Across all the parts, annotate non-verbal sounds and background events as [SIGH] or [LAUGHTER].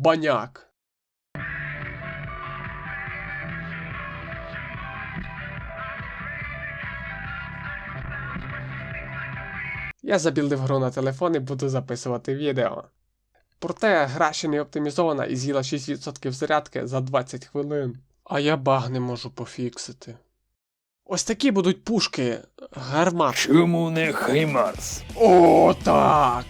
Баняк. Я забілдив гру на телефон і буду записувати відео. Проте гра ще не оптимізована і з'їла 6% зарядки за 20 хвилин. А я баг не можу пофіксити. Ось такі будуть пушки гармат. Чому не Хаймарс? О, так!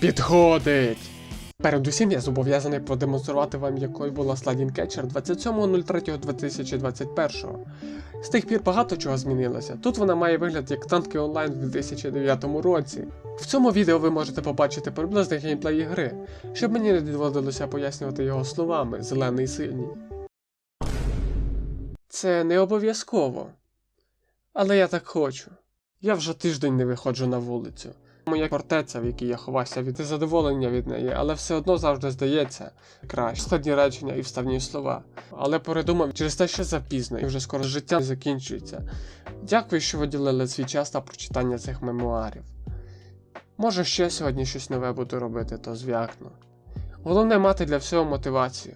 Підходить! Передусім я зобов'язаний продемонструвати вам, якою була Catcher 27.03.2021. З тих пір багато чого змінилося. Тут вона має вигляд як танки онлайн в 2009 році. В цьому відео ви можете побачити приблизний геймплей гри, щоб мені не доводилося пояснювати його словами зелений синій. Це не обов'язково. Але я так хочу. Я вже тиждень не виходжу на вулицю. Моя фортеця, в якій я ховався від задоволення від неї, але все одно завжди здається краще. Складні речення і вставні слова. Але передумав через те, що запізно, і вже скоро життя закінчується. Дякую, що виділили свій час на прочитання цих мемуарів. Може, ще сьогодні щось нове буду робити, то зв'якну. Головне мати для всього мотивацію.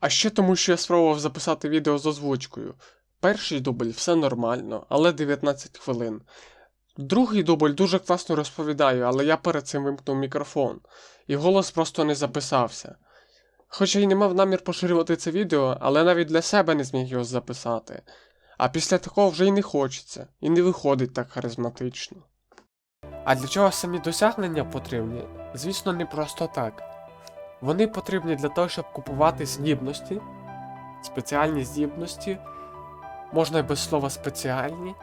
А ще тому, що я спробував записати відео з озвучкою. Перший дубль все нормально, але 19 хвилин. Другий дубль дуже класно розповідаю, але я перед цим вимкнув мікрофон, і голос просто не записався. Хоча й не мав намір поширювати це відео, але навіть для себе не зміг його записати. А після такого вже й не хочеться, і не виходить так харизматично. А для чого самі досягнення потрібні? Звісно, не просто так. Вони потрібні для того, щоб купувати здібності, спеціальні здібності, можна й без слова спеціальні.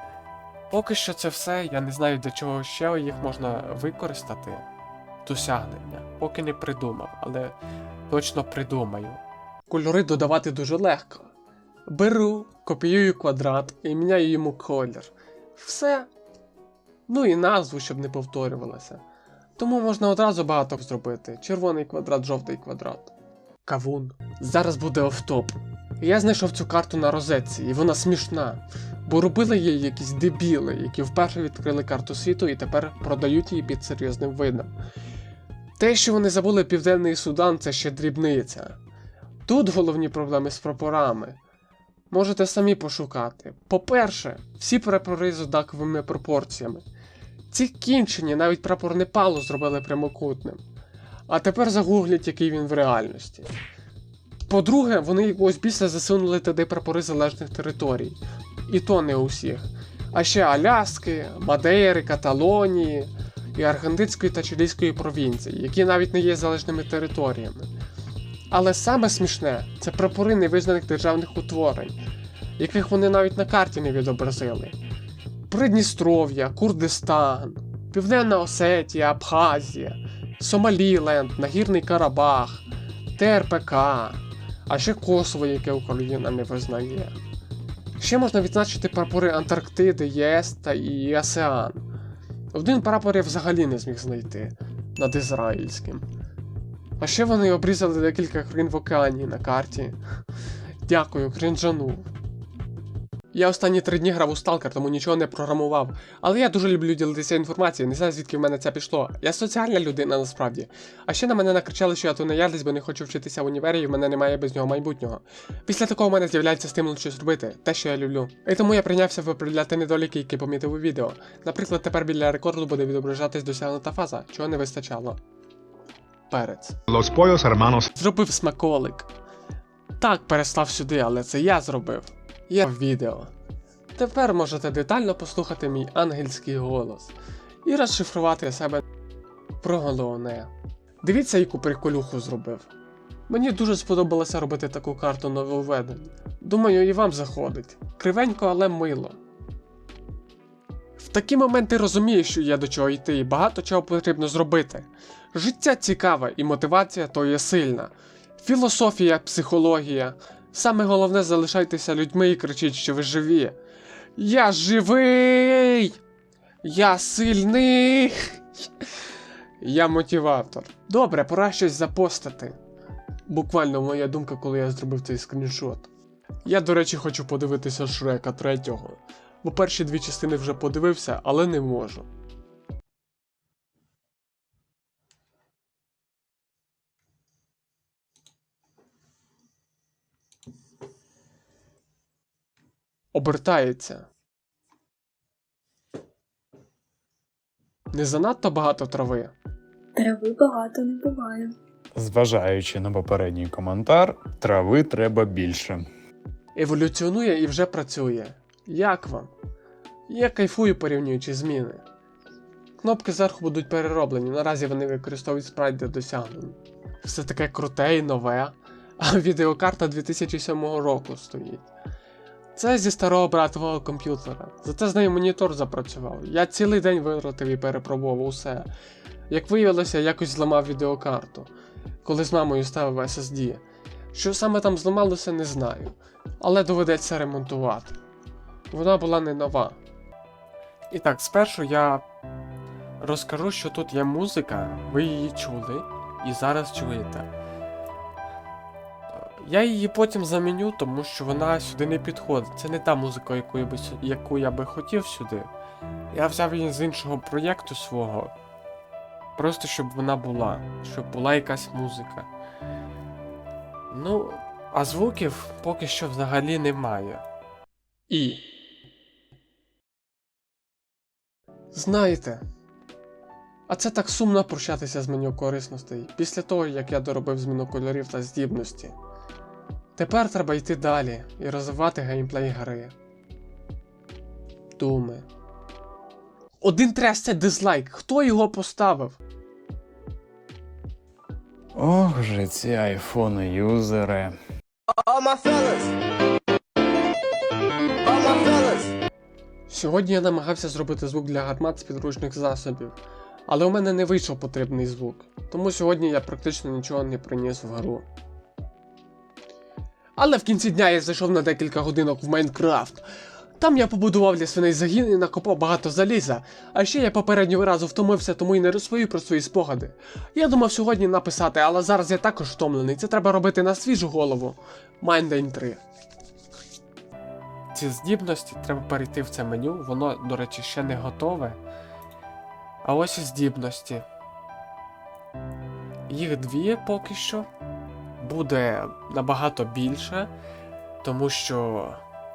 Поки що це все, я не знаю для чого ще їх можна використати. Досягнення. Поки не придумав, але точно придумаю. Кольори додавати дуже легко. Беру, копіюю квадрат і міняю йому колір. Все. Ну і назву, щоб не повторювалося. Тому можна одразу багато зробити: червоний квадрат, жовтий квадрат. Кавун. Зараз буде офтоп. Я знайшов цю карту на розетці, і вона смішна. Бо робили її якісь дебіли, які вперше відкрили карту світу і тепер продають її під серйозним видом. Те, що вони забули Південний Судан, це ще дрібниця. Тут головні проблеми з прапорами. Можете самі пошукати. По-перше, всі прапори з однаковими пропорціями. Ці кінчені навіть прапор Непалу зробили прямокутним. А тепер загугліть, який він в реальності. По-друге, вони якогось біса засунули туди прапори залежних територій. І то не усіх. А ще Аляски, Мадейри, Каталонії і Аргентинської та Чилійської провінції, які навіть не є залежними територіями. Але саме смішне це прапори невизнаних державних утворень, яких вони навіть на карті не відобразили. Придністров'я, Курдистан, Південна Осетія, Абхазія, Сомаліленд, Нагірний Карабах, ТРПК, а ще Косово, яке Україна не визнає. Ще можна відзначити прапори Антарктиди, ЄС та і АСЕАН. Один прапор я взагалі не зміг знайти над ізраїльським. А ще вони обрізали декілька країн в океані на карті. Дякую, крінжану. Я останні три дні грав у Stalker, тому нічого не програмував. Але я дуже люблю ділитися інформацією, не знаю звідки в мене це пішло. Я соціальна людина насправді. А ще на мене накричали, що я то не ярдись, бо не хочу вчитися в універі, і в мене немає без нього майбутнього. Після такого в мене з'являється стимул щось робити, те, що я люблю. І тому я прийнявся виправляти недоліки, які помітив у відео. Наприклад, тепер біля рекорду буде відображатись досягнута фаза, чого не вистачало. Перець. Los hermanos Зробив смаколик. Так, переслав сюди, але це я зробив. В відео. Тепер можете детально послухати мій ангельський голос і розшифрувати себе про головне. Дивіться, яку приколюху зробив. Мені дуже сподобалося робити таку карту нововведень. Думаю, і вам заходить. Кривенько, але мило. В такі моменти розумієш, що є до чого йти, і багато чого потрібно зробити. Життя цікаве і мотивація то є сильна. Філософія, психологія. Саме головне залишайтеся людьми і кричіть, що ви живі. Я живий! Я сильний! [LAUGHS] Я мотиватор. Добре, пора щось запостити. Буквально моя думка, коли я зробив цей скріншот. Я, до речі, хочу подивитися Шрека третього. Бо перші дві частини вже подивився, але не можу. Обертається. Не занадто багато трави. Трави багато не буває. Зважаючи на попередній коментар, трави треба більше. Еволюціонує і вже працює. Як вам? Я кайфую порівнюючи зміни. Кнопки зверху будуть перероблені, наразі вони використовують спрайт для досягнень. Все таке круте і нове, а [LAUGHS] відеокарта 2007 року стоїть. Це зі старого братового комп'ютера. Зате з нею монітор запрацював. Я цілий день витратив і перепробував усе. Як виявилося, якось зламав відеокарту, коли з мамою ставив SSD. Що саме там зламалося, не знаю але доведеться ремонтувати. Вона була не нова. І так, спершу я розкажу, що тут є музика, ви її чули і зараз чуєте. Я її потім заміню, тому що вона сюди не підходить. Це не та музика, яку я би, яку я би хотів сюди. Я взяв її з іншого проєкту свого. Просто щоб вона була, щоб була якась музика. Ну, а звуків поки що взагалі немає. І. Знаєте. А це так сумно прощатися з меню корисностей після того, як я доробив зміну кольорів та здібності. Тепер треба йти далі і розвивати геймплей гри. Думи. Один трес це дизлайк. Хто його поставив? Ох же ці. All my fellas. All my fellas. Сьогодні я намагався зробити звук для гармат з підручних засобів, але у мене не вийшов потрібний звук, тому сьогодні я практично нічого не приніс в гру. Але в кінці дня я зайшов на декілька годинок в Майнкрафт. Там я побудував для загін і накопав багато заліза, а ще я попереднього разу втомився, тому й не розповів про свої спогади. Я думав сьогодні написати, але зараз я також втомлений, це треба робити на свіжу голову. Майндейн 3. Ці здібності треба перейти в це меню, воно, до речі, ще не готове. А ось і здібності. Їх дві поки що. Буде набагато більше, тому що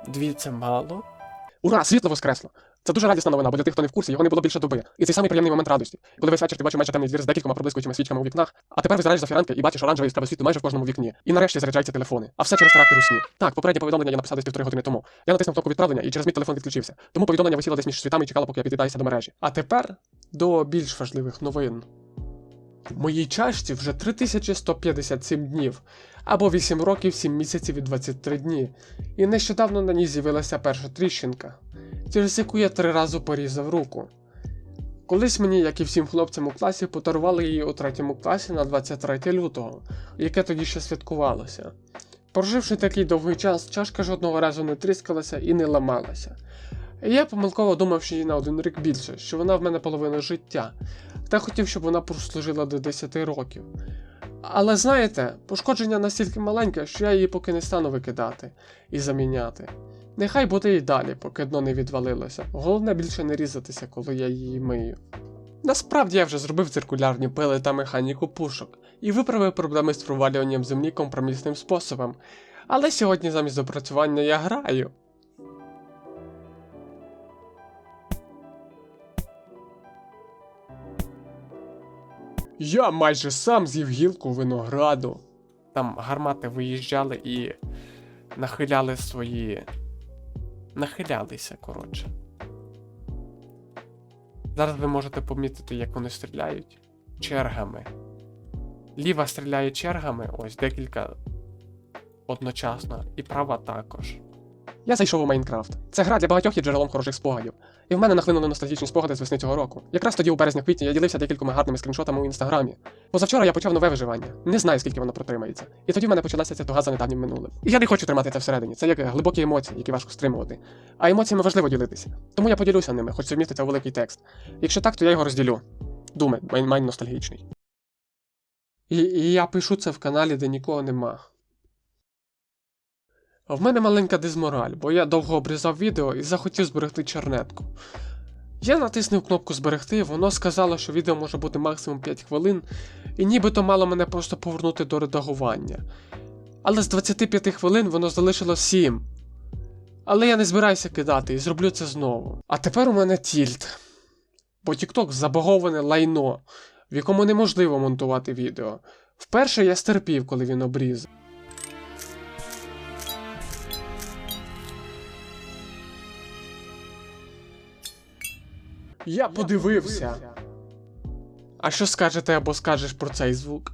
дві це мало. Ура, світло воскресло! Це дуже радісна новина, бо для тих, хто не в курсі, його не було більше доби. І цей самий приємний момент радості, коли весь вечір ти бачив майже темний двір з декількома проблискуючими свічками у вікнах, а тепер визираєш за фіранки і бачиш оранжевий яскравий світло майже в кожному вікні. І нарешті заряджаються телефони. А все через характер у сні. Так, попереднє повідомлення я написав десь півтори години тому. Я натиснув кнопку відправлення і через мій телефон відключився. Тому повідомлення висіло десь між світами і чекало, поки я під'єднаюся до мережі. А тепер до більш важливих новин. В моїй чашці вже 3157 днів, або 8 років 7 місяців і 23 дні. І нещодавно на ній з'явилася перша тріщинка, через яку я три рази порізав руку. Колись мені, як і всім хлопцям у класі, подарували її у третьому класі на 23 лютого, яке тоді ще святкувалося. Проживши такий довгий час, чашка жодного разу не тріскалася і не ламалася. Я помилково думав, що їй на один рік більше, що вона в мене половина життя, та хотів, щоб вона прослужила до 10 років. Але знаєте, пошкодження настільки маленьке, що я її поки не стану викидати і заміняти. Нехай буде і далі, поки дно не відвалилося. Головне більше не різатися, коли я її мию. Насправді я вже зробив циркулярні пили та механіку пушок і виправив проблеми з провалюванням землі компромісним способом. Але сьогодні замість допрацювання я граю. Я майже сам з'їв гілку винограду. Там гармати виїжджали і нахиляли свої. Нахилялися, коротше. Зараз ви можете помітити, як вони стріляють чергами. Ліва стріляє чергами, ось декілька одночасно, і права також. Я зайшов у Майнкрафт. Це гра для багатьох є джерелом хороших спогадів. І в мене нахлинули ностальгічні спогади з весни цього року. Якраз тоді, у березні-квітні, я ділився декількома гарними скріншотами у інстаграмі. Позавчора я почав нове виживання. Не знаю, скільки воно протримається. І тоді в мене почалася ця туга за недавнім минулим. І я не хочу тримати це всередині. Це як глибокі емоції, які важко стримувати. А емоціями важливо ділитися. Тому я поділюся ними, хоч це у великий текст. Якщо так, то я його розділю. Думи, майн ностальгічний. І я пишу це в каналі, де нікого нема. В мене маленька дизмораль, бо я довго обрізав відео і захотів зберегти чернетку. Я натиснув кнопку зберегти, воно сказало, що відео може бути максимум 5 хвилин, і нібито мало мене просто повернути до редагування. Але з 25 хвилин воно залишило 7. Але я не збираюся кидати і зроблю це знову. А тепер у мене тільт. Бо TikTok забаговане лайно, в якому неможливо монтувати відео. Вперше я стерпів, коли він обріз. Я подивився. А що скажете або скажеш про цей звук?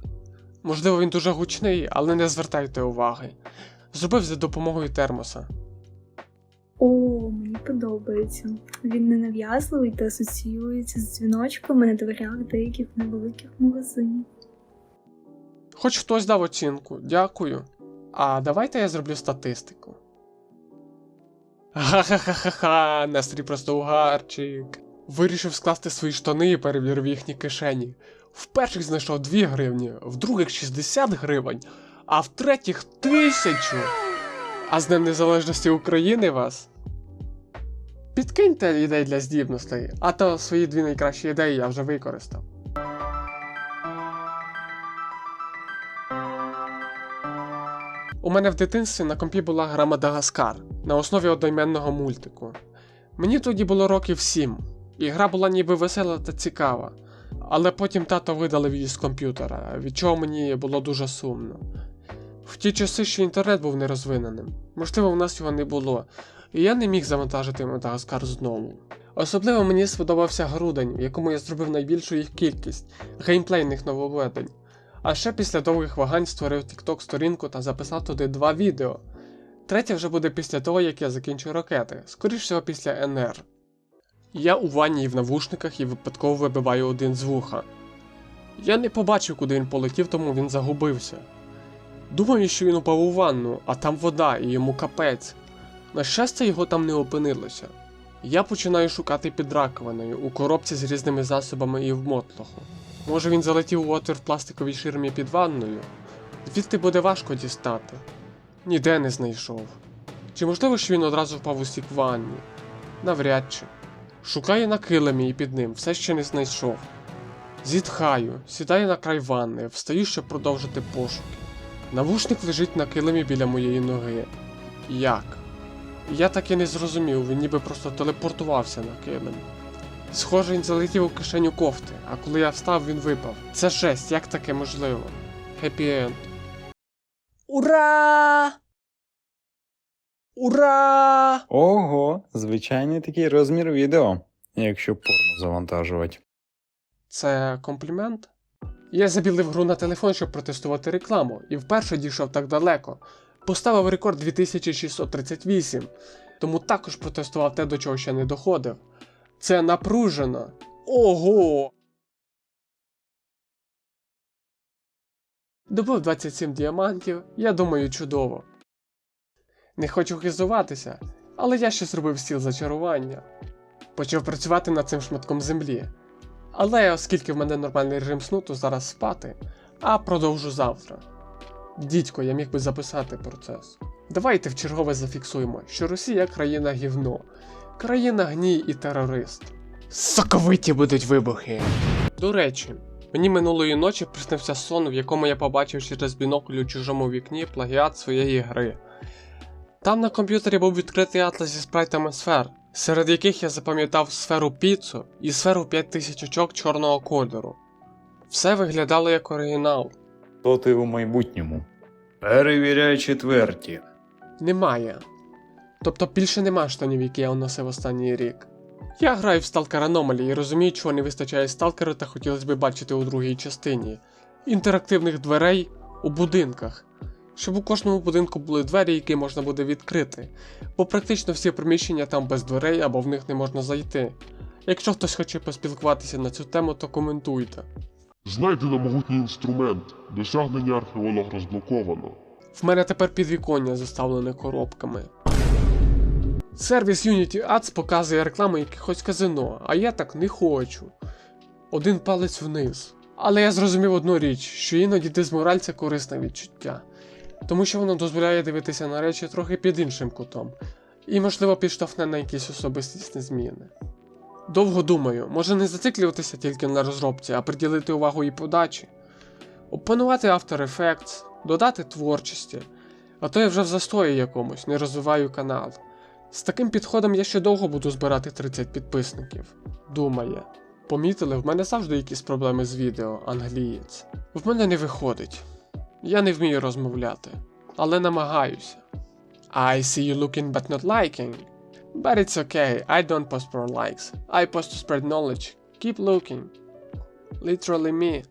Можливо, він дуже гучний, але не звертайте уваги. Зробив за допомогою термоса. О, мені подобається. Він ненав'язливий та асоціюється з дзвіночками на дверях деяких невеликих магазинів. Хоч хтось дав оцінку, дякую. А давайте я зроблю статистику. Ха-ха-ха-ха-ха, настрій просто угарчик. Вирішив скласти свої штани і перевірив їхні кишені. В перших знайшов 2 гривні, в других 60 гривень, а в третіх тисячу. А з Днем Незалежності України вас. Підкиньте ідей для здібностей, а то свої дві найкращі ідеї я вже використав. У мене в дитинстві на компі була гра Мадагаскар на основі одноіменного мультику. Мені тоді було років 7, і гра була ніби весела та цікава. Але потім тато видалив її з комп'ютера, від чого мені було дуже сумно. В ті часи ще інтернет був нерозвиненим, можливо, в нас його не було, і я не міг завантажити Мадагаскар знову. Особливо мені сподобався грудень, в якому я зробив найбільшу їх кількість геймплейних нововведень. А ще після довгих вагань створив TikTok сторінку та записав туди два відео. Третє вже буде після того, як я закінчу ракети, скоріш всього після НР. Я у ванні і в навушниках і випадково вибиваю один з вуха. Я не побачив, куди він полетів, тому він загубився. Думаю, що він упав у ванну, а там вода і йому капець. На щастя, його там не опинилося. Я починаю шукати під раковиною у коробці з різними засобами і в мотлоху. Може він залетів у отвір в пластиковій ширмі під ванною? Звідти буде важко дістати. Ніде не знайшов. Чи можливо, що він одразу впав у сік ванні? Навряд чи. Шукаю на килимі і під ним, все ще не знайшов. Зітхаю, сідаю на край ванни, встаю, щоб продовжити пошуки. Навушник лежить на килимі біля моєї ноги. Як? Я так і не зрозумів, він ніби просто телепортувався на килим. Схоже, він залетів у кишеню кофти, а коли я встав, він випав. Це жесть, як таке можливо? Хеппі енд. Ура! Ура! Ого, звичайний такий розмір відео, якщо порно завантажувати. Це комплімент? Я забілив гру на телефон, щоб протестувати рекламу, і вперше дійшов так далеко. Поставив рекорд 2638, тому також протестував те, до чого ще не доходив. Це напружено. Ого! Добив 27 діамантів, я думаю, чудово. Не хочу хизуватися, але я ще зробив стіл зачарування. Почав працювати над цим шматком землі. Але оскільки в мене нормальний режим сну, то зараз спати, а продовжу завтра. Дідько, я міг би записати процес. Давайте вчергове зафіксуємо, що Росія країна гівно, країна гній і терорист. Соковиті будуть вибухи. До речі, мені минулої ночі приснився сон, в якому я побачив через бінокль у чужому вікні плагіат своєї гри. Там на комп'ютері був відкритий атлас зі спрайтами сфер, серед яких я запам'ятав сферу піцу і сферу 5000 очок чорного кольору. Все виглядало як оригінал. То ти у майбутньому. Перевіряй четверті. Немає. Тобто більше нема штанів, які я носив останній рік. Я граю в Stalker Anomaly і розумію, чого не вистачає сталкеру та хотілося б бачити у другій частині. Інтерактивних дверей у будинках. Щоб у кожному будинку були двері, які можна буде відкрити, бо практично всі приміщення там без дверей або в них не можна зайти. Якщо хтось хоче поспілкуватися на цю тему, то коментуйте. Знайдено могутній інструмент. Досягнення археолог розблоковано. В мене тепер підвіконня заставлене коробками. Сервіс Unity Ads показує рекламу якихось казино, а я так не хочу. Один палець вниз. Але я зрозумів одну річ, що іноді дизмораль це корисне відчуття, тому що воно дозволяє дивитися на речі трохи під іншим кутом, і, можливо, підштовхне на якісь особистісні зміни. Довго думаю, може не зациклюватися тільки на розробці, а приділити увагу і подачі, опанувати After Effects, додати творчості, а то я вже в застої якомусь, не розвиваю канал. З таким підходом я ще довго буду збирати 30 підписників. Думає. Помітили, в мене завжди якісь проблеми з відео, англієць. В мене не виходить. Я не вмію розмовляти, але намагаюся. I see you looking but not liking. But it's okay, I don't post for likes. I post to spread knowledge. Keep looking. Literally me.